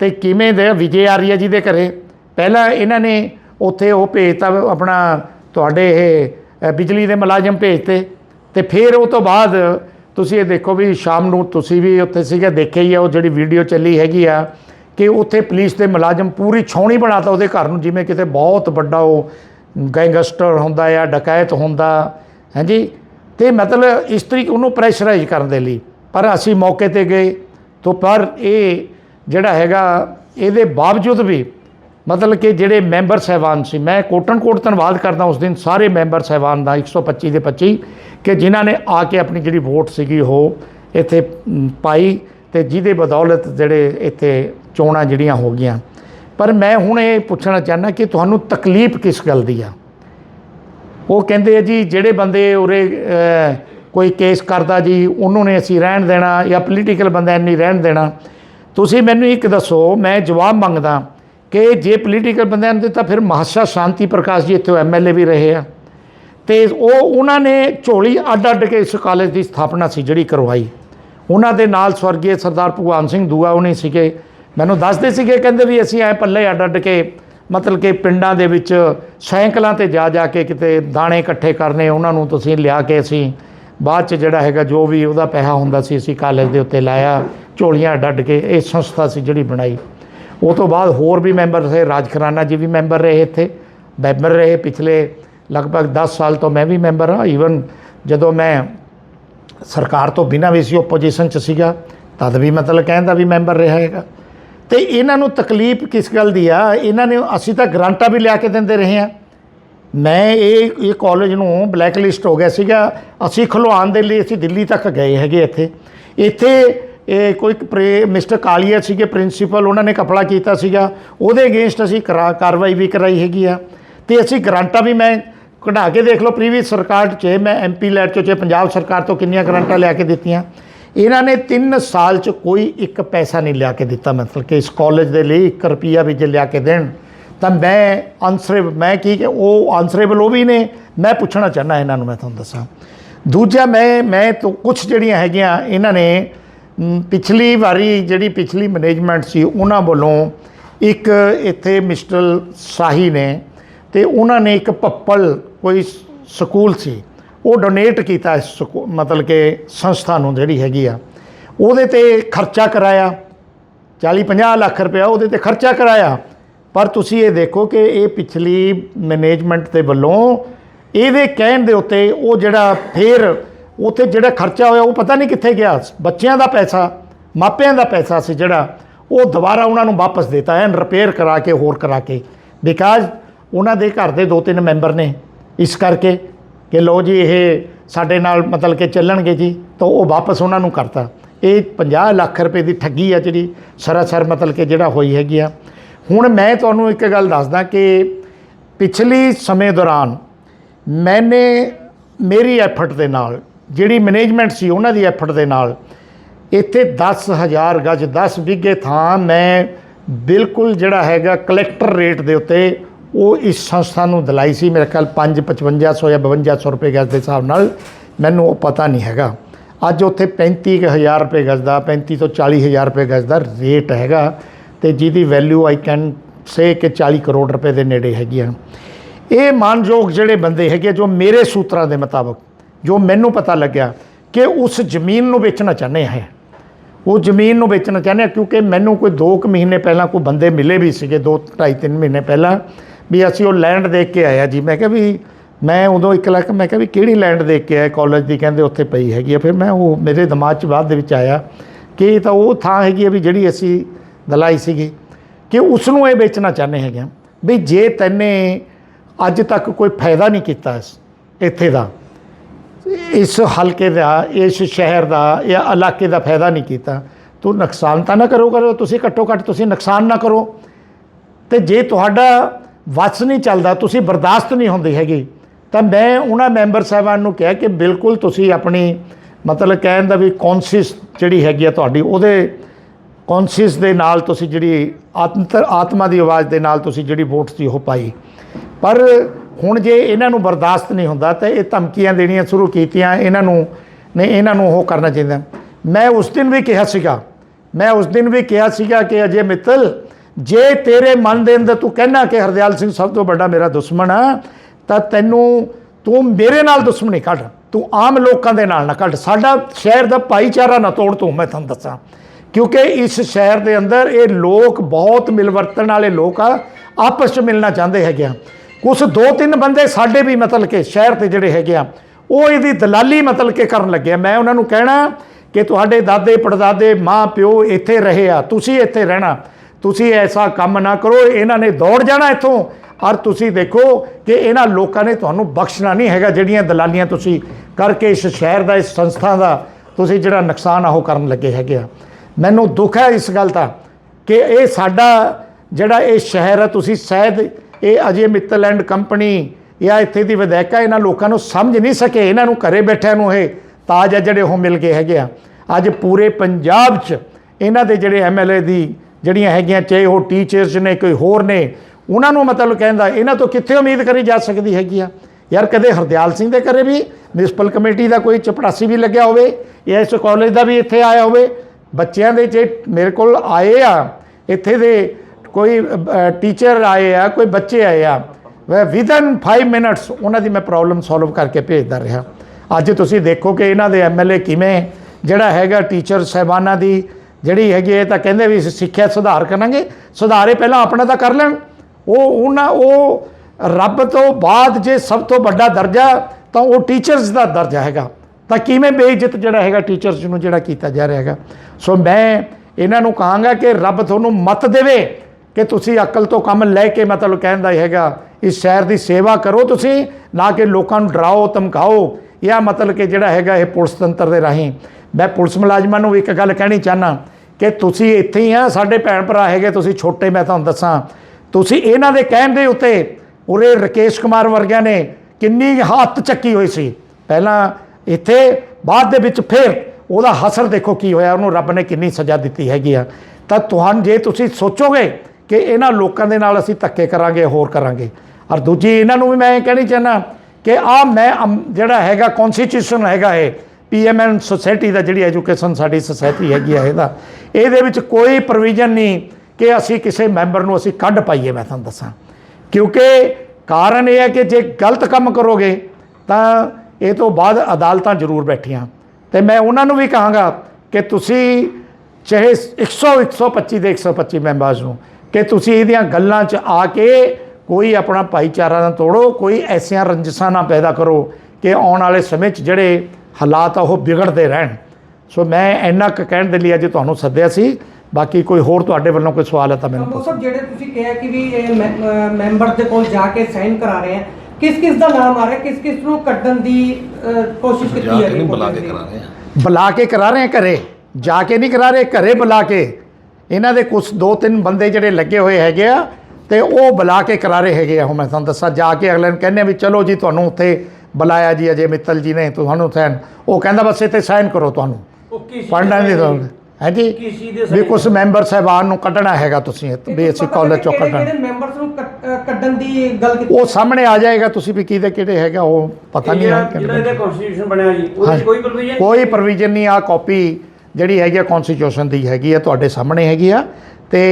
ਤੇ ਕਿਵੇਂ ਦੇ ਵਿਜੇ ਆਰੀਆ ਜੀ ਦੇ ਘਰੇ। ਪਹਿਲਾਂ ਇਹਨਾਂ ਨੇ ਉੱਥੇ ਉਹ ਭੇਜਤਾ ਆਪਣਾ ਤੁਹਾਡੇ ਇਹ ਬਿਜਲੀ ਦੇ ਮੁਲਾਜ਼ਮ ਭੇਜਤੇ। ਤੇ ਫਿਰ ਉਹ ਤੋਂ ਬਾਅਦ ਤੁਸੀਂ ਇਹ ਦੇਖੋ ਵੀ ਸ਼ਾਮ ਨੂੰ ਤੁਸੀਂ ਵੀ ਉੱਥੇ ਸੀਗਾ, ਦੇਖਿਆ ਹੀ ਆ ਉਹ ਜਿਹੜੀ ਵੀਡੀਓ ਚੱਲੀ ਹੈਗੀ ਆ ਕਿ ਉੱਥੇ ਪੁਲਿਸ ਦੇ ਮੁਲਾਜ਼ਮ ਪੂਰੀ ਛਾਉਣੀ ਬਣਾਤਾ ਉਹਦੇ ਘਰ ਨੂੰ, ਜਿਵੇਂ ਕਿਤੇ ਬਹੁਤ ਵੱਡਾ ਉਹ ਗੈਂਗਸਟਰ ਹੁੰਦਾ ਆ, ਡਕੈਤ ਹੁੰਦਾ, ਹਾਂਜੀ? ਤੇ ਮਤਲਬ ਇਸ ਤਰੀਕੇ ਉਹਨੂੰ ਪ੍ਰੈਸ਼ਰਾਈਜ਼ ਕਰਨ ਦੇ ਲਈ। ਪਰ ਅਸੀਂ ਮੌਕੇ ਤੇ ਗਏ ਤੋਂ ਪਰ ਇਹ ਜਿਹੜਾ ਹੈਗਾ, ਇਹਦੇ ਬਾਵਜੂਦ ਵੀ ਮਤਲਬ ਕਿ ਜਿਹੜੇ ਮੈਂਬਰ ਸਹਿਬਾਨ ਸੀ, ਮੈਂ ਕੋਟਨ ਕੋਟ ਧੰਨਵਾਦ ਕਰਦਾ ਉਸ ਦਿਨ ਸਾਰੇ ਮੈਂਬਰ ਸਹਿਬਾਨ ਦਾ 125 ਦੇ 25 ਕਿ ਜਿਨ੍ਹਾਂ ਨੇ ਆ ਕੇ ਆਪਣੀ ਜਿਹੜੀ ਵੋਟ ਸੀਗੀ ਉਹ ਇੱਥੇ ਪਾਈ ਤੇ ਜਿਹਦੇ ਬਦੌਲਤ ਜਿਹੜੇ ਇੱਥੇ ਚੋਣਾਂ ਜਿਹੜੀਆਂ ਹੋ ਗਈਆਂ। ਪਰ ਮੈਂ ਹੁਣ ਇਹ ਪੁੱਛਣਾ ਚਾਹੁੰਦਾ ਕਿ ਤੁਹਾਨੂੰ ਤਕਲੀਫ ਕਿਸ ਗੱਲ ਦੀ ਆ? ਉਹ ਕਹਿੰਦੇ ਆ ਜੀ, ਜਿਹੜੇ ਬੰਦੇ ਉਰੇ ਕੋਈ ਕੇਸ ਕਰਦਾ ਜੀ, ਉਹਨੂੰ ਨੇ ਅਸੀਂ ਰਹਿਣ ਦੇਣਾ ਜਾਂ ਪੋਲੀਟੀਕਲ ਬੰਦਿਆਂ ਨਹੀਂ ਰਹਿਣ ਦੇਣਾ। ਤੁਸੀਂ ਮੈਨੂੰ ਇੱਕ ਦੱਸੋ, ਮੈਂ ਜਵਾਬ ਮੰਗਦਾ ਕਿ ਜੇ ਪੋਲੀਟੀਕਲ ਬੰਦਿਆਂ ਨੂੰ ਤਾਂ ਫਿਰ ਮਹਾਸ਼ਾ ਸ਼ਾਂਤੀ ਪ੍ਰਕਾਸ਼ ਜੀ ਇੱਥੇ ਐਮਐਲਏ ਵੀ ਰਹੇ ਆ। ਤੇ ਉਹ, ਉਹਨਾਂ ਨੇ ਝੋਲੀ ਅੱਡ ਅੱਡ ਕੇ ਇਸ ਕਾਲਜ ਦੀ ਸਥਾਪਨਾ ਸੀ ਜਿਹੜੀ ਕਰਵਾਈ। ਉਹਨਾਂ ਦੇ ਨਾਲ ਸਵਰਗੀ ਸਰਦਾਰ ਭਗਵਾਨ ਸਿੰਘ ਦੂਆ ਉਹਨੇ ਸੀਗੇ। ਮੈਨੂੰ ਦੱਸਦੇ ਸੀਗੇ, ਕਹਿੰਦੇ ਵੀ ਅਸੀਂ ਐ ਪੱਲੇ ਅੱਡ ਅੱਡ ਕੇ, ਮਤਲਬ ਕਿ ਪਿੰਡਾਂ ਦੇ ਵਿੱਚ ਸਾਈਕਲਾਂ ਤੇ ਜਾ ਜਾ ਕੇ ਕਿਤੇ ਦਾਣੇ ਇਕੱਠੇ ਕਰਨੇ, ਉਹਨਾਂ ਨੂੰ ਤੁਸੀਂ ਲਿਆ ਕੇ ਅਸੀਂ ਬਾਅਦ ਚ ਜਿਹੜਾ ਹੈਗਾ ਜੋ ਵੀ ਉਹਦਾ ਪੈਸਾ ਹੁੰਦਾ ਸੀ, ਅਸੀਂ ਕਾਲਜ ਦੇ ਉੱਤੇ ਲਾਇਆ, ਝੋਲੀਆਂ ਅੱਡ ਅੱਡ ਕੇ, ਇਹ ਸੰਸਥਾ ਸੀ ਜਿਹੜੀ ਬਣਾਈ। ਉਹ ਤੋਂ ਬਾਅਦ ਹੋਰ ਵੀ ਮੈਂਬਰ ਸੇ ਰਾਜ ਖਰਾਨਾ ਜੀ ਵੀ ਮੈਂਬਰ ਰਹੇ ਇੱਥੇ, ਮੈਂਬਰ ਰਹੇ ਪਿਛਲੇ ਲਗਭਗ 10 ਸਾਲ ਤੋਂ ਮੈਂ ਵੀ ਮੈਂਬਰ ਹਾਂ ਈਵਨ ਜਦੋਂ ਮੈਂ ਸਰਕਾਰ ਤੋਂ ਬਿਨਾਂ ਵੀ ਸੀ ਓਪੋਜੀਸ਼ਨ ਚ ਸੀਗਾ, ਤਦ ਵੀ ਮਤਲਬ ਕਹਿੰਦਾ ਵੀ ਮੈਂਬਰ ਰਿਹਾ ਹੈਗਾ। ਤੇ ਇਹਨਾਂ ਨੂੰ ਤਕਲੀਫ ਕਿਸ ਗੱਲ ਦੀ ਆ? ਇਹਨਾਂ ਨੇ ਅਸੀਂ ਤਾਂ ਗ੍ਰਾਂਟਾਂ ਵੀ ਲਿਆ ਕੇ ਦਿੰਦੇ ਰਹੇ ਆ ਮੈਂ ਇਹ ਇਹ ਕਾਲਜ ਨੂੰ ਬਲੈਕ ਲਿਸਟ ਹੋ ਗਿਆ ਸੀਗਾ। ਅਸੀਂ ਖਲਵਾਨ ਦੇ ਲਈ ਅਸੀਂ ਦਿੱਲੀ ਤੱਕ ਗਏ ਹੈਗੇ ਇੱਥੇ। ਇੱਥੇ, ਇਹ ਕੋਈ ਪ੍ਰੇ ਮਿਸਟਰ ਕਾਲੀਆ ਸੀਗੇ ਪ੍ਰਿੰਸੀਪਲ ਉਹਨਾਂ ਨੇ ਕਪੜਾ ਕੀਤਾ ਸੀਗਾ। ਉਹਦੇ ਅਗੇਂਸਟ ਅਸੀਂ ਕਰਾ, ਕਾਰਵਾਈ ਵੀ ਕਰਾਈ ਹੈਗੀ ਆ। ਤੇ ਅਸੀਂ ਗ੍ਰਾਂਟਾਂ ਵੀ ਮੈਂ ਕਢਾ ਕੇ ਦੇਖ ਲਓ, ਪ੍ਰੀਵੀਅਸ ਸਰਕਾਰ 'ਚ ਮੈਂ ਐਮਪੀ ਲੈਟ 'ਚ, ਚਾਹੇ ਪੰਜਾਬ ਸਰਕਾਰ ਤੋਂ ਕਿੰਨੀਆਂ ਗ੍ਰਾਂਟਾਂ ਲਿਆ ਕੇ ਦਿੱਤੀਆਂ। ਇਹਨਾਂ ਨੇ 3 ਸਾਲ 'ਚ ਕੋਈ ਇੱਕ ਪੈਸਾ ਨਹੀਂ ਲਿਆ ਕੇ ਦਿੱਤਾ। ਮਤਲਬ ਕਿ ਇਸ ਕਾਲਜ ਦੇ ਲਈ 1 ਰੁਪਿਆ ਵੀ ਜੇ ਲਿਆ ਕੇ ਦੇਣ, ਤਾਂ ਮੈਂ ਆਨਸਰੇਬਲ ਮੈਂ ਕੀ ਕਿ ਉਹ ਆਨਸਰੇਬਲ ਉਹ ਵੀ ਨੇ। ਮੈਂ ਪੁੱਛਣਾ ਚਾਹੁੰਦਾ ਇਹਨਾਂ ਨੂੰ, ਮੈਂ ਤੁਹਾਨੂੰ ਦੱਸਾਂ। ਦੂਜਾ, ਮੈਂ ਮੈਂ ਤੋਂ ਕੁਝ ਜਿਹੜੀਆਂ ਹੈਗੀਆਂ, ਇਹਨਾਂ ਨੇ ਪਿਛਲੀ ਵਾਰੀ ਜਿਹੜੀ ਪਿਛਲੀ ਮੈਨੇਜਮੈਂਟ ਸੀ, ਉਹਨਾਂ ਵੱਲੋਂ ਇੱਕ ਇੱਥੇ ਮਿਸਟਰ ਸਾਹੀ ਨੇ, ਤੇ ਉਹਨਾਂ ਨੇ ਇੱਕ ਪੱਪਲ ਕੋਈ ਸਕੂਲ ਸੀ ਉਹ ਡੋਨੇਟ ਕੀਤਾ ਇਸ ਸਕੂ- ਮਤਲਬ ਕਿ ਸੰਸਥਾ ਨੂੰ ਜਿਹੜੀ ਹੈਗੀ ਆ। ਉਹਦੇ ਤੇ ਖਰਚਾ ਕਰਾਇਆ 40 50 ਲੱਖ ਰੁਪਇਆ ਉਹਦੇ ਤੇ ਖਰਚਾ ਕਰਾਇਆ। ਪਰ ਤੁਸੀਂ ਇਹ ਦੇਖੋ ਕਿ ਇਹ ਪਿਛਲੀ ਮੈਨੇਜਮੈਂਟ ਦੇ ਵੱਲੋਂ ਇਹਦੇ ਕਹਿਣ ਦੇ ਉੱਤੇ ਉਹ ਜਿਹੜਾ ਫੇਰ ਉੱਥੇ ਜਿਹੜਾ ਖਰਚਾ ਹੋਇਆ ਉਹ ਪਤਾ ਨਹੀਂ ਕਿੱਥੇ ਗਿਆ। ਬੱਚਿਆਂ ਦਾ ਪੈਸਾ, ਮਾਪਿਆਂ ਦਾ ਪੈਸਾ ਸੀ ਜਿਹੜਾ, ਉਹ ਦੁਬਾਰਾ ਉਹਨਾਂ ਨੂੰ ਵਾਪਸ ਦਿੱਤਾ, ਐਨ ਰਿਪੇਅਰ ਕਰਾ ਕੇ, ਹੋਰ ਕਰਾ ਕੇ। ਬਿਕਾਜ਼ ਉਹਨਾਂ ਦੇ ਘਰ ਦੇ ਦੋ ਤਿੰਨ ਮੈਂਬਰ ਨੇ। ਇਸ ਕਰਕੇ ਕਿ ਲੋ ਜੀ ਇਹ ਸਾਡੇ ਨਾਲ ਮਤਲਬ ਕਿ ਚੱਲਣਗੇ ਜੀ, ਤਾਂ ਉਹ ਵਾਪਸ ਉਹਨਾਂ ਨੂੰ ਕਰਤਾ। ਇਹ 50 ਲੱਖ ਰੁਪਏ ਦੀ ਠੱਗੀ ਆ ਜਿਹੜੀ ਸਰਾਸਰ ਮਤਲਬ ਕਿ ਜਿਹੜਾ ਹੋਈ ਹੈਗੀ ਆ। ਹੁਣ ਮੈਂ ਤੁਹਾਨੂੰ ਇੱਕ ਗੱਲ ਦੱਸਦਾ ਕਿ ਪਿਛਲੀ ਸਮੇਂ ਦੌਰਾਨ ਮੈਨੇ ਮੇਰੀ ਐਫਰਟ ਦੇ ਨਾਲ, ਜਿਹੜੀ ਮੈਨੇਜਮੈਂਟ ਸੀ ਉਹਨਾਂ ਦੀ ਐਫਰਟ ਦੇ ਨਾਲ, ਇੱਥੇ 10000 ਗਜ 10 ਵਿਗੇ ਥਾਂ ਮੈਂ ਬਿਲਕੁਲ ਜਿਹੜਾ ਹੈਗਾ ਕਲੈਕਟਰ ਰੇਟ ਦੇ ਉੱਤੇ ਉਹ ਇਸ ਸੰਸਥਾ ਨੂੰ ਦਿਲਾਈ ਸੀ। ਮੇਰੇ ਖਿਆਲ 5 5500 ਜਾਂ 5200 ਰੁਪਏ ਗਜ ਦੇ ਹਿਸਾਬ ਨਾਲ। ਮੈਨੂੰ ਉਹ ਪਤਾ ਨਹੀਂ ਹੈਗਾ। ਅੱਜ ਉੱਥੇ 35000 ਰੁਪਏ ਗਜ ਦਾ 35 ਤੋਂ 40000 ਰੁਪਏ ਗਜ ਦਾ ਰੇਟ ਹੈਗਾ ਤੇ ਜਿਹਦੀ ਵੈਲਿਊ ਆਈ ਕੈਨ ਸੇ ਕਿ 40 ਕਰੋੜ ਰੁਪਏ ਦੇ ਨੇੜੇ ਹੈਗੀ ਆ। ਇਹ ਮਾਨਯੋਗ ਜਿਹੜੇ ਬੰਦੇ ਹੈਗੇ ਜੋ ਮੇਰੇ ਸੂਤਰਾਂ ਦੇ ਮੁਤਾਬਕ, ਜੋ ਮੈਨੂੰ ਪਤਾ ਲੱਗਿਆ ਕਿ ਉਸ ਜ਼ਮੀਨ ਨੂੰ ਵੇਚਣਾ ਚਾਹੁੰਦੇ ਹੈ ਉਹ ਜ਼ਮੀਨ ਨੂੰ ਵੇਚਣਾ ਚਾਹੁੰਦੇ ਆ ਕਿਉਂਕਿ ਮੈਨੂੰ ਕੋਈ 2 ਕੁ ਮਹੀਨੇ ਪਹਿਲਾਂ ਕੋਈ ਬੰਦੇ ਮਿਲੇ ਵੀ ਸੀਗੇ 2 2.5 3 ਮਹੀਨੇ ਪਹਿਲਾਂ। ਵੀ ਅਸੀਂ ਉਹ ਲੈਂਡ ਦੇਖ ਕੇ ਆਇਆ ਜੀ। ਮੈਂ ਕਿਹਾ ਵੀ ਮੈਂ ਉਦੋਂ ਇੱਕ ਲੱਖ, ਮੈਂ ਕਿਹਾ ਵੀ ਕਿਹੜੀ ਲੈਂਡ ਦੇਖ ਕੇ ਆਇਆ ਕਾਲਜ ਦੀ ਕਹਿੰਦੇ ਉੱਥੇ ਪਈ ਹੈਗੀ ਆ। ਫਿਰ ਮੈਂ ਉਹ ਮੇਰੇ ਦਿਮਾਗ 'ਚ ਬਾਅਦ ਦੇ ਵਿੱਚ ਆਇਆ ਕਿ ਇਹ ਤਾਂ ਉਹ ਥਾਂ ਹੈਗੀ ਆ ਵੀ ਜਿਹੜੀ ਅਸੀਂ ਦਲਾਈ ਸੀਗੀ। ਕਿ ਉਸ ਨੂੰ ਇਹ ਵੇਚਣਾ ਚਾਹੁੰਦੇ ਹੈਗੇ ਆ। ਵੀ ਜੇ ਤੈਨੇ ਅੱਜ ਤੱਕ ਕੋਈ ਫਾਇਦਾ ਨਹੀਂ ਕੀਤਾ ਇਸ ਇੱਥੇ ਦਾ, ਇਸ ਹਲਕੇ ਦਾ, ਇਸ ਸ਼ਹਿਰ ਦਾ ਜਾਂ ਇਲਾਕੇ ਦਾ ਫਾਇਦਾ ਨਹੀਂ ਕੀਤਾ, ਤੂੰ ਨੁਕਸਾਨ ਤਾਂ ਨਾ ਕਰੋ ਕਰੋ। ਤੁਸੀਂ ਘੱਟੋ ਘੱਟ ਤੁਸੀਂ ਨੁਕਸਾਨ ਨਾ ਕਰੋ। ਤੇ ਜੇ ਤੁਹਾਡਾ ਵਸ ਨਹੀਂ ਚੱਲਦਾ, ਤੁਸੀਂ ਬਰਦਾਸ਼ਤ ਨਹੀਂ ਹੁੰਦੀ ਹੈਗੀ। ਤਾਂ ਮੈਂ ਉਹਨਾਂ ਮੈਂਬਰ ਸਾਹਿਬਾਨ ਨੂੰ ਕਿਹਾ ਕਿ ਬਿਲਕੁਲ ਤੁਸੀਂ ਆਪਣੀ, ਮਤਲਬ ਕਹਿਣ ਦਾ ਵੀ ਕੌਨਸ਼ੀਅਸ ਜਿਹੜੀ ਹੈਗੀ ਆ ਤੁਹਾਡੀ, ਉਹਦੇ ਕੌਨਸ਼ੀਅਸ ਦੇ ਨਾਲ ਤੁਸੀਂ ਜਿਹੜੀ ਆਤਮਤਰ ਆਤਮਾ ਦੀ ਆਵਾਜ਼ ਦੇ ਨਾਲ ਤੁਸੀਂ ਜਿਹੜੀ ਵੋਟ ਸੀ ਉਹ ਪਾਈ। ਪਰ ਹੁਣ ਜੇ ਇਹਨਾਂ ਨੂੰ ਬਰਦਾਸ਼ਤ ਨਹੀਂ ਹੁੰਦਾ, ਤਾਂ ਇਹ ਧਮਕੀਆਂ ਦੇਣੀਆਂ ਸ਼ੁਰੂ ਕੀਤੀਆਂ, ਇਹਨਾਂ ਨੂੰ ਨੇ ਇਹਨਾਂ ਨੂੰ ਉਹ ਕਰਨਾ ਚਾਹੀਦਾ। ਮੈਂ ਉਸ ਦਿਨ ਵੀ ਕਿਹਾ ਸੀਗਾ, ਮੈਂ ਉਸ ਦਿਨ ਵੀ ਕਿਹਾ ਸੀਗਾ ਕਿ ਅਜੇ ਮਿੱਤਲ ਜੇ ਤੇਰੇ ਮਨ ਦੇ ਅੰਦਰ ਤੂੰ ਕਹਿਣਾ ਕਿ ਹਰਦਿਆਲ ਸਿੰਘ ਸਭ ਤੋਂ ਵੱਡਾ ਮੇਰਾ ਦੁਸ਼ਮਣ ਆ, ਤਾਂ ਤੈਨੂੰ ਤੂੰ ਮੇਰੇ ਨਾਲ ਦੁਸ਼ਮਣੀ ਕੱਢ, ਤੂੰ ਆਮ ਲੋਕਾਂ ਦੇ ਨਾਲ ਨਾ ਕੱਢ। ਸਾਡਾ ਸ਼ਹਿਰ ਦਾ ਭਾਈਚਾਰਾ ਨਾ ਤੋੜ ਤੂੰ, ਮੈਂ ਤੁਹਾਨੂੰ ਦੱਸਾਂ। ਕਿਉਂਕਿ ਇਸ ਸ਼ਹਿਰ ਦੇ ਅੰਦਰ ਇਹ ਲੋਕ ਬਹੁਤ ਮਿਲਵਰਤਨ ਵਾਲੇ ਲੋਕ ਆ, ਆਪਸ 'ਚ ਮਿਲਣਾ ਚਾਹੁੰਦੇ ਹੈਗੇ ਆ। ਕੁਝ ਦੋ ਤਿੰਨ ਬੰਦੇ ਸਾਡੇ ਵੀ ਮਤਲਬ ਕਿ ਸ਼ਹਿਰ ਤੇ ਜਿਹੜੇ ਹੈਗੇ ਆ, ਉਹ ਇਹਦੀ ਦਲਾਲੀ ਮਤਲਬ ਕਿ ਕਰਨ ਲੱਗੇ ਆ। ਮੈਂ ਉਹਨਾਂ ਨੂੰ ਕਹਿਣਾ ਕਿ ਤੁਹਾਡੇ ਦਾਦੇ ਪੜਦਾਦੇ, ਮਾਂ ਪਿਓ ਇੱਥੇ ਰਹੇ ਆ, ਤੁਸੀਂ ਇੱਥੇ ਰਹਿਣਾ। ਤੁਸੀਂ ਐਸਾ ਕੰਮ ਨਾ ਕਰੋ, ਇਹਨਾਂ ਨੇ ਦੌੜ ਜਾਣਾ ਇੱਥੋਂ। ਔਰ ਤੁਸੀਂ ਦੇਖੋ ਕਿ ਇਹਨਾਂ ਲੋਕਾਂ ਨੇ ਤੁਹਾਨੂੰ ਬਖਸ਼ਣਾ ਨਹੀਂ ਹੈਗਾ, ਜਿਹੜੀਆਂ ਦਲਾਲੀਆਂ ਤੁਸੀਂ ਕਰਕੇ ਇਸ ਸ਼ਹਿਰ ਦਾ, ਇਸ ਸੰਸਥਾ ਦਾ ਤੁਸੀਂ ਜਿਹੜਾ ਨੁਕਸਾਨ ਆ ਉਹ ਕਰਨ ਲੱਗੇ ਹੈਗੇ ਆ। ਮੈਨੂੰ ਦੁੱਖ ਹੈ ਇਸ ਗੱਲ ਦਾ ਕਿ ਇਹ ਸਾਡਾ ਜਿਹੜਾ ਇਹ ਸ਼ਹਿਰ ਹੈ ਤੁਸੀਂ ਸ਼ਾਇਦ ਇਹ ਅਜੇ ਮਿੱਤਲੈਂਡ ਕੰਪਨੀ ਜਾਂ ਇੱਥੇ ਦੀ ਵਿਧਾਇਕਾ ਇਹਨਾਂ ਲੋਕਾਂ ਨੂੰ ਸਮਝ ਨਹੀਂ ਸਕੇ, ਇਹਨਾਂ ਨੂੰ ਘਰੇ ਬੈਠਿਆਂ ਨੂੰ ਇਹ ਤਾਜ ਆ ਜਿਹੜੇ ਉਹ ਮਿਲ ਗਏ ਹੈਗੇ ਆ। ਅੱਜ ਪੂਰੇ ਪੰਜਾਬ 'ਚ ਇਹਨਾਂ ਦੇ ਜਿਹੜੇ ਐਮਐਲਏ ਦੀ ਜਿਹੜੀਆਂ ਹੈਗੀਆਂ ਚਾਹੇ ਉਹ ਟੀਚਰਸ ਨੇ, ਕੋਈ ਹੋਰ ਨੇ, ਉਹਨਾਂ ਨੂੰ ਮਤਲਬ ਕਹਿੰਦਾ, ਇਹਨਾਂ ਤੋਂ ਕਿੱਥੇ ਉਮੀਦ ਕਰੀ ਜਾ ਸਕਦੀ ਹੈਗੀ ਆ? ਯਾਰ ਕਦੇ ਹਰਦਿਆਲ ਸਿੰਘ ਦੇ ਘਰੇ ਵੀ ਮਿਊਨਿਸਪਲ ਕਮੇਟੀ ਦਾ ਕੋਈ ਚਪੜਾਸੀ ਵੀ ਲੱਗਿਆ ਹੋਵੇ, ਜਾਂ ਇਸ ਕਾਲਜ ਦਾ ਵੀ ਇੱਥੇ ਆਇਆ ਹੋਵੇ, ਬੱਚਿਆਂ ਦੇ ਜੇ ਮੇਰੇ ਕੋਲ ਆਏ ਆ, ਇੱਥੇ ਦੇ ਕੋਈ ਟੀਚਰ ਆਏ ਆ, ਕੋਈ ਬੱਚੇ ਆਏ ਆ ਵਿਦਨ 5 ਮਿੰਟਸ ਉਹਨਾਂ ਦੀ ਮੈਂ ਪ੍ਰੋਬਲਮ ਸੋਲਵ ਕਰਕੇ ਭੇਜਦਾ ਰਿਹਾ। ਅੱਜ ਤੁਸੀਂ ਦੇਖੋ ਕਿ ਇਹਨਾਂ ਦੇ ਐਮਐਲਏ ਕਿਵੇਂ, ਜਿਹੜਾ ਹੈਗਾ ਟੀਚਰ ਸਹਿਬਾਨਾਂ ਦੀ ਜਿਹੜੀ ਹੈਗੀ ਇਹ ਤਾਂ ਕਹਿੰਦੇ ਵੀ ਅਸੀਂ ਸਿੱਖਿਆ ਸੁਧਾਰ ਕਰਾਂਗੇ। ਸੁਧਾਰੇ ਪਹਿਲਾਂ ਆਪਣਾ ਤਾਂ ਕਰ ਲੈਣ। ਉਹ ਉਹਨਾਂ, ਉਹ ਰੱਬ ਤੋਂ ਬਾਅਦ ਜੇ ਸਭ ਤੋਂ ਵੱਡਾ ਦਰਜਾ, ਤਾਂ ਉਹ ਟੀਚਰਸ ਦਾ ਦਰਜਾ ਹੈਗਾ। ਤਾਂ ਕਿਵੇਂ ਬੇਇੱਜ਼ਤ ਜਿਹੜਾ ਹੈਗਾ ਟੀਚਰਸ ਨੂੰ ਜਿਹੜਾ ਕੀਤਾ ਜਾ ਰਿਹਾ ਹੈਗਾ। ਸੋ ਮੈਂ ਇਹਨਾਂ ਨੂੰ ਕਹਾਂਗਾ ਕਿ ਰੱਬ ਤੁਹਾਨੂੰ ਮਤ ਦੇਵੇ ਕਿ ਤੁਸੀਂ ਅਕਲ ਤੋਂ ਕੰਮ ਲੈ ਕੇ ਮਤਲਬ ਕਹਿੰਦਾ ਹੈਗਾ, ਇਸ ਸ਼ਹਿਰ ਦੀ ਸੇਵਾ ਕਰੋ ਤੁਸੀਂ, ਨਾ ਕਿ ਲੋਕਾਂ ਨੂੰ ਡਰਾਓ, ਧਮਕਾਓ। ਜਾਂ ਮਤਲਬ ਕਿ ਜਿਹੜਾ ਹੈਗਾ ਇਹ ਪੁਲਿਸ ਤੰਤਰ ਦੇ ਰਾਹੀਂ। ਮੈਂ ਪੁਲਿਸ ਮੁਲਾਜ਼ਮਾਂ ਨੂੰ ਵੀ ਇੱਕ ਗੱਲ ਕਹਿਣੀ ਚਾਹਨਾ ਕਿ ਤੁਸੀਂ ਇੱਥੇ ਹੀ ਆ, ਸਾਡੇ ਭੈਣ ਭਰਾ ਹੈਗੇ, ਤੁਸੀਂ ਛੋਟੇ, ਮੈਂ ਤੁਹਾਨੂੰ ਦੱਸਾਂ। ਤੁਸੀਂ ਇਹਨਾਂ ਦੇ ਕਹਿਣ ਦੇ ਉੱਤੇ ਉਰੇ ਰਕੇਸ਼ ਕੁਮਾਰ ਵਰਗਿਆਂ ਨੇ ਕਿੰਨੀ ਹੱਥ ਚੱਕੀ ਹੋਈ ਸੀ। ਪਹਿਲਾਂ ਇੱਥੇ, ਬਾਅਦ ਦੇ ਵਿੱਚ ਫਿਰ ਉਹਦਾ ਹਸਰ ਦੇਖੋ ਕੀ ਹੋਇਆ, ਉਹਨੂੰ ਰੱਬ ਨੇ ਕਿੰਨੀ ਸਜ਼ਾ ਦਿੱਤੀ ਹੈਗੀ ਆ। ਤਾਂ ਤੁਹਾਨੂੰ, ਜੇ ਤੁਸੀਂ ਸੋਚੋਗੇ ਕਿ ਇਹਨਾਂ ਲੋਕਾਂ ਦੇ ਨਾਲ ਅਸੀਂ ਧੱਕੇ ਕਰਾਂਗੇ, ਹੋਰ ਕਰਾਂਗੇ। ਔਰ ਦੂਜੀ, ਇਹਨਾਂ ਨੂੰ ਵੀ ਮੈਂ ਇਹ ਕਹਿਣੀ ਚਾਹਨਾ ਕਿ ਆ ਮੈਂ ਅਮ- ਜਿਹੜਾ ਹੈਗਾ ਕਨਸਟੀਟਿਊਸ਼ਨ ਹੈਗਾ ਇਹ ਪੀਐਮਐਨ ਸੁਸਾਇਟੀ ਦਾ ਜਿਹੜੀ ਐਜੂਕੇਸ਼ਨ ਸਾਡੀ ਸੁਸਾਇਟੀ ਹੈਗੀ ਆ ਇਹਦਾ, ਇਹਦੇ ਵਿੱਚ ਕੋਈ ਪ੍ਰੋਵੀਜ਼ਨ ਨਹੀਂ ਕਿ ਅਸੀਂ ਕਿਸੇ ਮੈਂਬਰ ਨੂੰ ਅਸੀਂ ਕੱਢ ਪਾਈਏ, ਮੈਂ ਤੁਹਾਨੂੰ ਦੱਸਾਂ। ਕਿਉਂਕਿ ਕਾਰਨ ਇਹ ਹੈ ਕਿ ਜੇ ਗਲਤ ਕੰਮ ਕਰੋਗੇ, ਤਾਂ ਇਹ ਤੋਂ ਬਾਅਦ ਅਦਾਲਤਾਂ ਜ਼ਰੂਰ ਬੈਠੀਆਂ। ਤੇ ਮੈਂ ਉਹਨਾਂ ਨੂੰ ਵੀ ਕਹਾਂਗਾ ਕਿ ਤੁਸੀਂ ਚਾਹੇ 100 125 ਦੇ 125 ਮੈਂਬਰਸ ਨੂੰ, ਕਿ ਤੁਸੀਂ ਇਹਦੀਆਂ ਗੱਲਾਂ 'ਚ ਆ ਕੇ ਕੋਈ ਆਪਣਾ ਭਾਈਚਾਰਾ ਨਾ ਤੋੜੋ, ਕੋਈ ਐਸੀਆਂ ਰੰਜਿਸ਼ਾਂ ਨਾ ਪੈਦਾ ਕਰੋ ਕਿ ਆਉਣ ਵਾਲੇ ਸਮੇਂ 'ਚ ਜਿਹੜੇ ਹਾਲਾਤ ਆ ਉਹ ਵਿਗੜਦੇ ਰਹਿਣ। ਸੋ ਮੈਂ ਇੰਨਾ ਕੁ ਕਹਿਣ ਦੇ ਲਈ ਅੱਜ ਤੁਹਾਨੂੰ ਸੱਦਿਆ ਸੀ। ਬਾਕੀ ਕੋਈ ਹੋਰ ਤੁਹਾਡੇ ਵੱਲੋਂ ਕੋਈ ਸਵਾਲ ਹੈ ਤਾਂ ਮੈਨੂੰ ਕੰਬੋ ਸਾਹਿਬ ਜਿਹੜੇ ਤੁਸੀਂ ਕਿਹਾ ਕਿ ਵੀ ਮੈਂਬਰ ਦੇ ਕੋਲ ਜਾ ਕੇ ਸਾਈਨ ਕਰਾ ਰਹੇ ਆ ਕਿਸ ਕਿਸ ਦਾ ਨਾਮ ਆ ਰਿਹਾ? ਕਿਸ ਕਿਸ ਨੂੰ ਕੱਢਣ ਦੀ ਕੋਸ਼ਿਸ਼ ਕੀਤੀ ਜਾ ਹੈ? ਕੇ ਬੁਲਾ ਕੇ ਕਰਾ ਰਹੇ ਆ। ਬੁਲਾ ਕੇ ਕਰਾ ਰਹੇ ਆ ਘਰੇ? ਜਾ ਕੇ ਨਹੀਂ ਕਰਾ ਰਹੇ? ਘਰੇ ਬੁਲਾ ਕੇ? ਇਹਨਾਂ ਦੇ ਕੁਝ ਦੋ ਤਿੰਨ ਬੰਦੇ ਜਿਹੜੇ ਲੱਗੇ ਹੋਏ ਹੈਗੇ ਆ ਤੇ ਉਹ ਬੁਲਾ ਕੇ ਕਰਾ ਰਹੇ ਹੈਗੇ ਆ। ਹੁਣ ਮੈਂ ਤੁਹਾਨੂੰ ਦੱਸਾਂ ਜਾ ਕੇ ਅਗਲੇ ਨੂੰ ਕਹਿੰਦੇ ਆ ਵੀ ਚਲੋ ਜੀ ਤੁਹਾਨੂੰ ਉੱਥੇ ਬੁਲਾਇਆ ਜੀ ਅਜੇ ਮਿੱਤਲ ਜੀ ਨੇ ਤੁਹਾਨੂੰ ਸਾਈਨ ਉਹ ਕਹਿੰਦਾ ਬਸ ਇੱਥੇ ਸਾਈਨ ਕਰੋ ਤੁਹਾਨੂੰ। ਪੜ੍ਹਨਾ ਨਹੀਂ ਤੁਹਾਨੂੰ ਹੈ ਜੀ? ਵੀ ਕੁਝ ਮੈਂਬਰ ਸਾਹਿਬਾਨ ਨੂੰ ਕੱਢਣਾ ਹੈਗਾ ਤੁਸੀਂ ਵੀ ਅਸੀਂ ਕਾਲਜ ਚੋਂ ਕੱਢਣਾ। ਜਿਹੜੇ ਮੈਂਬਰਸ ਨੂੰ ਕੱਢ- ਅਹ, ਕੱਢਣ ਦੀ ਗੱਲ ਕੀਤੀ? ਉਹ ਸਾਹਮਣੇ ਆ ਜਾਏਗਾ ਤੁਸੀਂ ਵੀ ਕਿਹਦੇ ਕਿਹੜੇ ਹੈਗਾ ਉਹ ਪਤਾ ਨਹੀਂ ਜਿਹੜਾ ਹੈ ਜਿਹੜਾ ਇਹਦਾ ਕਨਸਟੀਟਿਊਸ਼ਨ ਬਣਿਆ ਜੀ ਉਹਦੇ ਹਾਂਜੀ। ਵਿੱਚ ਕੋਈ ਪ੍ਰੋਵੀਜ਼ਨ ਕੋਈ ਪ੍ਰੋਵੀਜ਼ਨ ਨਹੀਂ ਆ ਕਾਪੀ ਜਿਹੜੀ ਹੈਗੀ ਆ ਕਨਸਟੀਟਿਊਸ਼ਨ ਦੀ ਹੈਗੀ ਆ ਤੁਹਾਡੇ ਸਾਹਮਣੇ ਹੈਗੀ ਆ। ਤੇ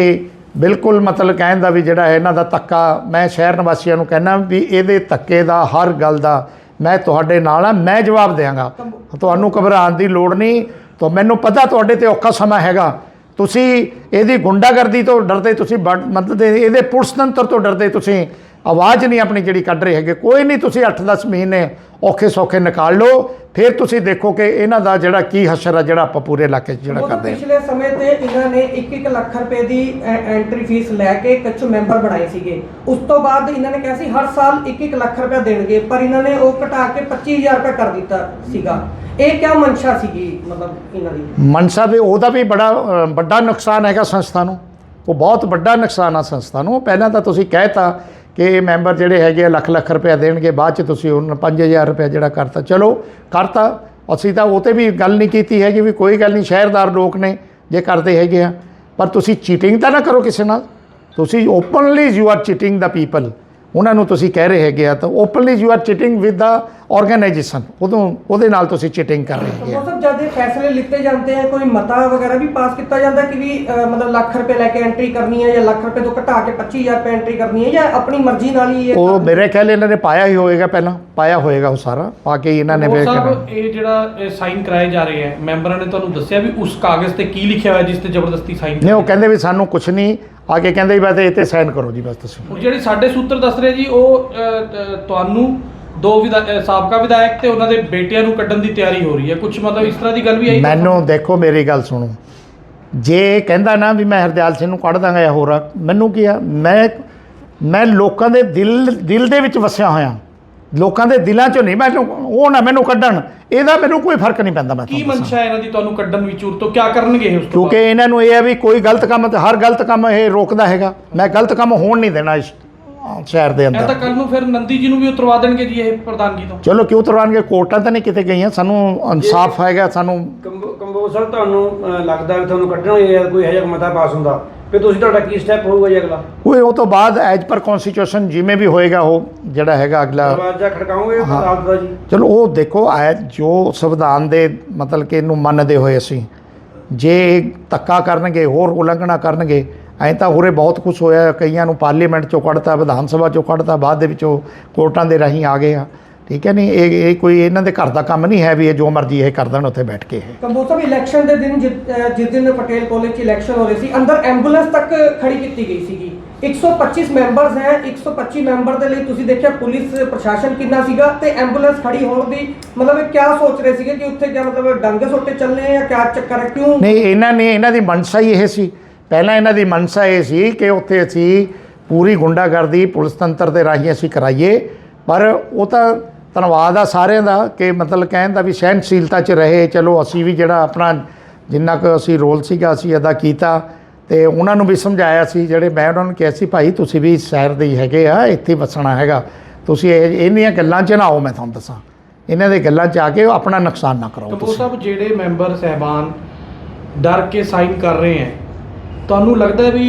ਬਿਲਕੁਲ ਮਤਲਬ ਕਹਿਣ ਦਾ ਵੀ ਜਿਹੜਾ ਹੈ ਇਹਨਾਂ ਦਾ ਤੱਕਾ ਮੈਂ ਸ਼ਹਿਰ ਨਿਵਾਸੀਆਂ ਨੂੰ ਕਹਿਣਾ ਵੀ ਇਹਦੇ ਤੱਕੇ ਦਾ ਹਰ ਗੱਲ ਦਾ ਮੈਂ ਤੁਹਾਡੇ ਨਾਲ ਆ, ਮੈਂ ਜਵਾਬ ਦੇਵਾਂਗਾ। ਤੁਹਾਨੂੰ ਘਬਰਾਉਣ ਦੀ ਲੋੜ ਨਹੀਂ। ਤਾਂ ਮੈਨੂੰ ਪਤਾ ਤੁਹਾਡੇ ਤੇ ਔਖਾ ਸਮਾਂ ਹੈਗਾ। ਤੁਸੀਂ ਇਹਦੀ ਗੁੰਡਾਗਰਦੀ ਤੋਂ ਡਰਦੇ ਤੁਸੀਂ ਬੜ- ਮਤਲਬ ਇਹਦੇ ਪੁਲਿਸ ਤੰਤਰ ਤੋਂ ਡਰਦੇ ਤੁਸੀਂ। ਆਵਾਜ਼ ਨਹੀਂ ਆਪਣੀ ਜਿਹੜੀ ਕੱਢ ਰਹੇ ਹੈਗੇ। ਕੋਈ ਨਹੀਂ ਤੁਸੀਂ 8-10 ਮਹੀਨੇ ਔਖੇ ਸੌਖੇ ਨਿਕਾਲ ਲਓ ਫਿਰ ਤੁਸੀਂ ਦੇਖੋ ਕਿ ਇਹਨਾਂ ਦਾ ਜਿਹੜਾ ਕੀ ਹਸ਼ਰ ਆ ਜਿਹੜਾ ਆਪਾਂ ਪੂਰੇ ਇਲਾਕੇ 'ਚ ਜਿਹੜਾ ਕਰਦੇ ਹਾਂ। ਪਿਛਲੇ ਸਮੇਂ ਤੇ ਇਹਨਾਂ ਨੇ 1-1 ਲੱਖ ਰੁਪਏ ਦੀ ਐਂਟਰੀ ਫੀਸ ਲੈ ਕੇ ਕੱਚੂ ਮੈਂਬਰ ਬਣਾਏ ਸੀਗੇ। ਉਸ ਤੋਂ ਬਾਅਦ ਇਹਨਾਂ ਨੇ ਕਿਹਾ ਸੀ ਹਰ ਸਾਲ 1-1 ਲੱਖ ਰੁਪਏ ਦੇਣਗੇ ਪਰ ਇਹਨਾਂ ਨੇ ਉਹ ਘਟਾ ਕੇ 25000 ਰੁਪਏ ਕਰ ਦਿੱਤਾ ਸੀਗਾ। ਇਹ ਕਿਆ ਮਨਸ਼ਾ ਸੀਗੀ ਮਤਲਬ ਇਹਨਾਂ ਦੀ? ਮਨਸਾ ਵੀ ਉਹਦਾ ਵੀ ਬੜਾ ਵੱਡਾ ਨੁਕਸਾਨ ਹੈਗਾ ਸੰਸਥਾ ਨੂੰ। ਉਹ ਬਹੁਤ ਵੱਡਾ ਨੁਕਸਾਨ ਆ ਸੰਸਥਾ ਨੂੰ। ਪਹਿਲਾਂ ਤਾਂ ਤੁਸੀਂ ਕਹਿਤਾ ਕਿ ਮੈਂਬਰ ਜਿਹੜੇ ਹੈਗੇ ਆ ਲੱਖ ਲੱਖ ਰੁਪਇਆ ਦੇਣਗੇ, ਬਾਅਦ ਚ ਤੁਸੀਂ ਉਹਨਾਂ 5000 ਰੁਪਇਆ ਜਿਹੜਾ ਕਰਤਾ। ਚਲੋ, ਕਰਤਾ। ਅਸੀਂ ਤਾਂ ਉਹ ਤੇ ਵੀ ਗੱਲ ਨਹੀਂ ਕੀਤੀ ਹੈਗੀ ਵੀ ਕੋਈ ਗੱਲ ਨਹੀਂ, ਸ਼ਹਿਰਦਾਰ ਲੋਕ ਨੇ ਜੇ ਕਰਦੇ ਹੈਗੇ ਆ। ਪਰ ਤੁਸੀਂ ਚੀਟਿੰਗ ਤਾਂ ਨਾ ਕਰੋ ਕਿਸੇ ਨਾਲ। ਤੁਸੀਂ openly you are cheating the people ਉਹਨਾਂ ਨੂੰ ਤੁਸੀਂ ਕਹਿ ਰਹੇ ਹੈਗੇ ਆ ਤਾਂ openly you are cheating with the organization ਉਦੋਂ ਉਹਦੇ ਨਾਲ ਤੁਸੀਂ ਚੀਟਿੰਗ ਕਰ ਰਹੇ ਉਹ ਸਭ ਜਦ ਇਹ ਫੈਸਲੇ ਲਿੱਤੇ ਜਾਂਦੇ ਆ ਕੋਈ ਮਤਾ ਵਗੈਰਾ ਵੀ ਪਾਸ ਕੀਤਾ ਜਾਂਦਾ ਕਿ ਵੀ ਮਤਲਬ ਲੱਖ ਰੁਪਏ ਲੈ ਕੇ ਐਂਟਰੀ ਕਰਨੀ ਹੈ ਜਾਂ ਲੱਖ ਰੁਪਏ ਤੋਂ ਘਟਾ ਕੇ 25000 ਰੁਪਏ ਐਂਟਰੀ ਕਰਨੀ ਹੈ ਜਾਂ ਆਪਣੀ ਮਰਜ਼ੀ ਨਾਲ ਹੀ ਇਹ ਉਹ ਮੇਰੇ ਖਿਆਲ ਇਹਨਾਂ ਨੇ ਪਾਇਆ ਹੀ ਹੋਏਗਾ ਪਹਿਲਾਂ ਪਾਇਆ ਹੋਏਗਾ ਉਹ ਸਾਰਾ ਪਾ ਕੇ ਹੀ ਇਹਨਾਂ ਨੇ ਉਹ ਵੇਖ ਸਾਹਿਬ ਇਹ ਜਿਹੜਾ ਸਾਈਨ ਕਰਾਏ ਜਾ ਰਹੇ ਹੈ ਮੈਂਬਰਾਂ ਨੇ ਤੁਹਾਨੂੰ ਦੱਸਿਆ ਵੀ ਉਸ ਕਾਗਜ਼ ਤੇ ਕੀ ਲਿਖਿਆ ਹੋਇਆ ਜਿਸ ਤੇ ਜ਼ਬਰਦਸਤੀ ਸਾਈਨ ਨਹੀਂ ਉਹ ਕਹਿੰਦੇ ਵੀ ਸਾਨੂੰ ਕੁਝ ਨਹੀਂ ਆ ਕੇ ਕਹਿੰਦੇ ਵੀ ਬਸ ਇਹ ਤੇ ਸਾਈਨ ਕਰੋ ਜੀ ਬਸ ਤੁਸੀਂ। ਜਿਹੜੇ ਸਾਡੇ ਸੂਤਰ ਦੱਸ ਰਹੇ ਜੀ ਉਹ ਅ, ਤੁਹਾਨੂੰ ਦੋ ਵਿਧਾ- ਅ, ਸਾਬਕਾ ਵਿਧਾਇਕ ਤੇ ਉਹਨਾਂ ਦੇ ਬੇਟਿਆਂ ਨੂੰ ਕੱਢਣ ਦੀ ਤਿਆਰੀ ਹੋ ਰਹੀ ਹੈ। ਕੁਝ ਮਤਲਬ ਇਸ ਤਰ੍ਹਾਂ ਦੀ ਗੱਲ ਵੀ ਆਈ? ਮੈਨੂੰ ਦੇਖੋ ਮੇਰੀ ਗੱਲ ਸੁਣੋ। ਜੇ ਇਹ ਕਹਿੰਦਾ ਨਾ ਵੀ ਮੈਂ ਹਰਦਿਆਲ ਸਿੰਘ ਨੂੰ ਕੱਢ ਦਾਂਗਾ ਜਾਂ ਹੋਰ ਆ, ਮੈਨੂੰ ਕੀ ਆ ਮੈਂ ਮੈਂ ਲੋਕਾਂ ਦੇ ਦਿਲ ਦਿਲ ਦੇ ਵਿੱਚ ਵਸਿਆ ਹੋਇਆ। ਲੋਕਾਂ ਦੇ ਦਿਲਾਂ ਚੋਂ ਨਹੀਂ ਮੈਨੂੰ ਉਹ ਨਾ ਮੈਨੂੰ ਕੱਢਣ। ਇਹਦਾ ਮੈਨੂੰ ਕੋਈ ਫ਼ਰਕ ਨਹੀਂ ਪੈਂਦਾ ਮੈਂ ਕੀ ਤੁਹਾਨੂੰ। ਮਨਸ਼ਾ ਹੈ ਇਹਨਾਂ ਦੀ ਤੁਹਾਨੂੰ ਕੱਢਣ ਵਿਚੂਰ ਤੋਂ? ਕਿਆ ਕਰਨਗੇ ਇਹ ਉਸ ਤੋਂ ਕਿਉਂਕਿ ਇਹਨਾਂ ਨੂੰ ਇਹ ਹੈ ਵੀ ਕੋਈ ਗਲਤ ਕੰਮ ਤੇ ਹਰ ਗਲਤ ਕੰਮ ਇਹ ਰੋਕਦਾ ਹੈਗਾ। ਮੈਂ ਗਲਤ ਕੰਮ ਹੋਣ ਨਹੀਂ ਦੇਣਾ ਇਸ ਸ਼ਹਿਰ ਦੇ ਬਾਅਦ? ਇਹ ਤਾਂ ਅੰਦਰ। ਕੱਲ ਨੂੰ ਫਿਰ ਨੰਦੀ ਜੀ ਨੂੰ ਵੀ ਉਤਰਵਾ ਦੇਣਗੇ ਜੀ ਇਹ ਪ੍ਰਧਾਨਗੀ ਤੋਂ। ਚਲੋ ਕਿਉਂ ਤਰਵਾਨਗੇ ਕੋਰਟਾਂ ਤਾਂ ਨਹੀਂ ਕਿਤੇ ਗਈਆਂ। ਸਾਨੂੰ ਇਨਸਾਫ ਹੈਗਾ ਸਾਨੂੰ ਕੰਬੋ ਤੁਹਾਨੂੰ ਅਹ, ਲੱਗਦਾ ਵੀ ਤੁਹਾਨੂੰ ਕੱਢਣਗੇ ਜਾਂ ਕੋਈ ਇਹੋ ਜਿਹਾ ਮਤਾ ਪਾਸ ਹੁੰਦਾ। ਫਿਰ ਤੁਸੀਂ ਤੁਹਾਡਾ ਕੀ ਸਟੈਪ ਹੋਊਗਾ ਜੀ ਅਗਲਾ? ਉਹ ਉਹ ਤੋਂ ਬਾਅਦ ਐਜ ਪਰ ਕਨਸਟੀਟਿਊਸ਼ਨ ਜਿਵੇਂ ਵੀ ਹੋਏਗਾ ਉਹ ਜਿਹੜਾ ਹੈਗਾ ਅਗਲਾ। ਦਰਵਾਜ਼ਾ ਖੜਕਾਓਗੇ ਹਾਂ। ਅਦਾਲਤ ਦਾ ਜੀ। ਚਲੋ ਉਹ ਦੇਖੋ ਐ ਜੋ ਸੰਵਿਧਾਨ ਦੇ ਮਤਲਬ ਕਿ ਇਹਨੂੰ ਮੰਨਦੇ ਹੋਏ ਅਸੀਂ ਜੇ ਧੱਕਾ ਕਰਨਗੇ ਹੋਰ ਉਲੰਘਣਾ ਕਰਨਗੇ ਐਂ ਤਾਂ ਹੋਰੇ ਬਹੁਤ ਕੁਝ ਹੋਇਆ ਕਈਆਂ ਨੂੰ ਪਾਰਲੀਮੈਂਟ ਚੋਂ ਕੱਢਤਾ ਵਿਧਾਨ ਸਭਾ ਚੋਂ ਕੱਢਤਾ ਬਾਅਦ ਦੇ ਵਿੱਚ ਉਹ ਕੋਰਟਾਂ ਦੇ ਰਾਹੀਂ ਆ ਗਏ ਆ। ਠੀਕ ਹੈ ਨਹੀਂ? ਇਹ ਇਹ ਕੋਈ ਇਹਨਾਂ ਦੇ ਘਰ ਦਾ ਕੰਮ ਨਹੀਂ ਹੈ ਵੀ ਇਹ ਜੋ ਮਰਜ਼ੀ ਇਹ ਕਰ ਦੇਣ ਉੱਥੇ ਬੈਠ ਕੇ ਇਹ। ਕੰਬੋਜ ਸਾਹਿਬ ਇਲੈਕਸ਼ਨ ਦੇ ਦਿਨ ਜਿ- ਅਹ ਜਿਸ ਦਿਨ ਪਟੇਲ ਕਾਲਜ 'ਚ ਇਲੈਕਸ਼ਨ ਹੋ ਰਹੀ ਸੀ ਅੰਦਰ ਐਂਬੂਲੈਂਸ ਤੱਕ ਖੜੀ ਕੀਤੀ ਗਈ ਸੀਗੀ। 125 ਮੈਂਬਰਸ ਹੈ 125 ਮੈਂਬਰ ਦੇ ਲਈ ਤੁਸੀਂ ਦੇਖਿਆ ਪੁਲਿਸ ਪ੍ਰਸ਼ਾਸਨ ਕਿੰਨਾ ਸੀਗਾ ਤੇ ਐਂਬੂਲੈਂਸ ਖੜੀ ਹੋਣ ਦੀ ਮਤਲਬ ਇਹ ਕਿਆ ਸੋਚ ਰਹੇ ਸੀਗੇ ਕਿ ਉੱਥੇ ਕਿਆ ਮਤਲਬ ਡਾਂਗੇ ਸੋਟੇ ਚੱਲਨੇ ਆ ਜਾਂ ਕਿਆ ਚੱਕਰ ਹੈ? ਕਿਉਂ? ਨਹੀਂ ਇਹਨਾਂ ਨੇ ਇਹਨਾਂ ਦੀ ਮਨਸਾ ਹੀ ਇਹ ਸੀ। ਪਹਿਲਾਂ ਇਹਨਾਂ ਦੀ ਮਨਸਾ ਇਹ ਸੀ ਕਿ ਉੱਥੇ ਅਸੀਂ ਪੂਰੀ ਗੁੰਡਾਗਰਦੀ ਪੁਲਿਸ ਤੰਤਰ ਦੇ ਰਾਹੀਂ ਅਸੀਂ ਕਰਾਈਏ ਪਰ ਉਹ ਤਾਂ ਧੰਨਵਾਦ ਆ ਸਾਰਿਆਂ ਦਾ ਕਿ ਮਤਲਬ ਕਹਿਣ ਦਾ ਵੀ ਸਹਿਨਸ਼ੀਲਤਾ 'ਚ ਰਹੇ। ਚਲੋ ਅਸੀਂ ਵੀ ਜਿਹੜਾ ਆਪਣਾ ਜਿੰਨਾ ਕੁ ਅਸੀਂ ਰੋਲ ਸੀਗਾ ਅਸੀਂ ਅਦਾ ਕੀਤਾ ਤੇ ਉਹਨਾਂ ਨੂੰ ਵੀ ਸਮਝਾਇਆ ਸੀ ਜਿਹੜੇ ਮੈਂ ਉਹਨਾਂ ਨੂੰ ਕਿਹਾ ਸੀ ਭਾਈ ਤੁਸੀਂ ਵੀ ਸ਼ਹਿਰ ਦੇ ਹੀ ਹੈਗੇ ਆ ਇੱਥੇ ਵਸਣਾ ਹੈਗਾ। ਤੁਸੀਂ ਇਹ ਇਹਨੀਆਂ ਗੱਲਾਂ 'ਚ ਨਾ ਆਓ ਮੈਂ ਤੁਹਾਨੂੰ ਦੱਸਾਂ। ਇਹਨਾਂ ਦੇ ਗੱਲਾਂ 'ਚ ਆ ਕੇ ਆਪਣਾ ਨੁਕਸਾਨ ਨਾ ਕਰਾਓ ਤੁਸੀਂ। ਸਾਹਿਬ ਜਿਹੜੇ ਮੈਂਬਰ ਸਹਿਬਾਨ ਡਰ ਕੇ ਸਾਈਨ ਕਰ ਰਹੇ ਹੈ ਤੁਹਾਨੂੰ ਲੱਗਦਾ ਵੀ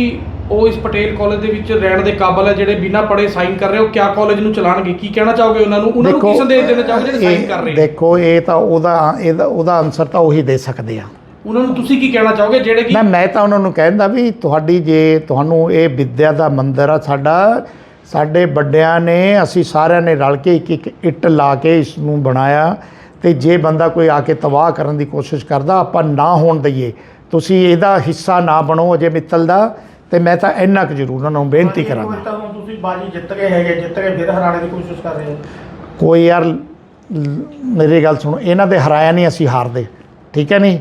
ਉਹ ਇਸ ਪਟੇਲ ਕਾਲਜ ਦੇ ਵਿੱਚ ਰਹਿਣ ਦੇ ਕਾਬਲ ਹੈ ਜਿਹੜੇ ਬਿਨਾਂ ਪੜ੍ਹੇ ਸਾਈਨ ਕਰ ਰਹੇ ਹੋ ਕਿਆ ਕਾਲਜ ਨੂੰ ਚਲਾਣਗੇ? ਕੀ ਕਹਿਣਾ ਚਾਹੋਗੇ ਉਹਨਾਂ ਨੂੰ? ਉਹਨਾਂ ਨੂੰ ਕੀ ਸੰਦੇਸ਼ ਦੇਣਾ ਚਾਹੋਗੇ ਜਿਹੜੇ ਸਾਈਨ ਕਰ ਰਹੇ ਦੇਖੋ ਇਹ ਤਾਂ ਉਹਦਾ ਇਹਦਾ ਉਹਦਾ ਆਨਸਰ ਤਾਂ ਉਹੀ ਦੇ ਸਕਦੇ ਆ। ਉਹਨਾਂ ਨੂੰ ਤੁਸੀਂ ਕੀ ਕਹਿਣਾ ਚਾਹੋਗੇ ਜਿਹੜੇ ਕਿ ਮੈਂ ਮੈਂ ਤਾਂ ਉਹਨਾਂ ਨੂੰ ਕਹਿੰਦਾ ਵੀ ਤੁਹਾਡੀ ਜੇ ਤੁਹਾਨੂੰ ਇਹ ਵਿਦਿਆ ਦਾ ਮੰਦਿਰ ਆ ਸਾਡਾ ਸਾਡੇ ਵੱਡਿਆਂ ਨੇ ਅਸੀਂ ਸਾਰਿਆਂ ਨੇ ਰਲ ਕੇ ਇੱਕ ਇੱਕ ਇੱਟ ਲਾ ਕੇ ਇਸ ਨੂੰ ਬਣਾਇਆ ਤੇ ਜੇ ਬੰਦਾ ਕੋਈ ਆ ਕੇ ਤਬਾਹ ਕਰਨ ਦੀ ਕੋਸ਼ਿਸ਼ ਕਰਦਾ ਆਪਾਂ ਨਾ ਹੋਣ ਦਈਏ। ਤੁਸੀਂ ਇਹਦਾ ਹਿੱਸਾ ਨਾ ਬਣੋ ਅਜੇ ਮਿੱਤਲ ਦਾ। ਤੇ ਮੈਂ ਤਾਂ ਇੰਨਾ ਕੁ ਜ਼ਰੂਰ ਉਹਨਾਂ ਨੂੰ ਬੇਨਤੀ ਕਰਾਂਗਾ। ਤਾਂ ਹੁਣ ਤੁਸੀਂ ਬਾਜੀ ਜਿੱਤ ਗਏ ਹੈਗੇ ਜਿੱਤ ਕੇ ਫਿਰ ਹਰਾਣੇ ਦੀ ਕੋਸ਼ਿਸ਼ ਕਰ ਰਹੇ ਹੋ। ਕੋਈ ਯਾਰ ਲ- ਮੇਰੀ ਗੱਲ ਸੁਣੋ ਇਹਨਾਂ ਦੇ ਹਰਾਇਆ ਨਹੀਂ ਅਸੀਂ ਹਾਰਦੇ ਠੀਕ ਹੈ ਨਹੀਂ?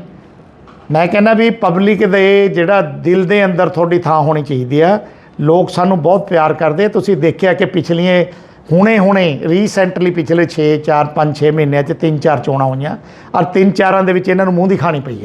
ਮੈਂ ਕਹਿੰਦਾ ਵੀ ਪਬਲਿਕ ਦੇ ਜਿਹੜਾ ਦਿਲ ਦੇ ਅੰਦਰ ਤੁਹਾਡੀ ਥਾਂ ਹੋਣੀ ਚਾਹੀਦੀ ਆ ਲੋਕ ਸਾਨੂੰ ਬਹੁਤ ਪਿਆਰ ਕਰਦੇ ਆ। ਤੁਸੀਂ ਦੇਖਿਆ ਕਿ ਪਿਛਲੀਆਂ ਹੁਣੇ ਹੁਣੇ ਰੀਸੈਂਟਲੀ ਪਿਛਲੇ 6 4 5 6 ਮਹੀਨਿਆਂ 'ਚ ਤਿੰਨ ਚਾਰ ਚੋਣਾਂ ਹੋਈਆਂ ਔਰ ਤਿੰਨ ਚਾਰਾਂ ਦੇ ਵਿੱਚ ਇਹਨਾਂ ਨੂੰ ਮੂੰਹ ਦੀ ਖਾਣੀ ਪਈ ਹੈ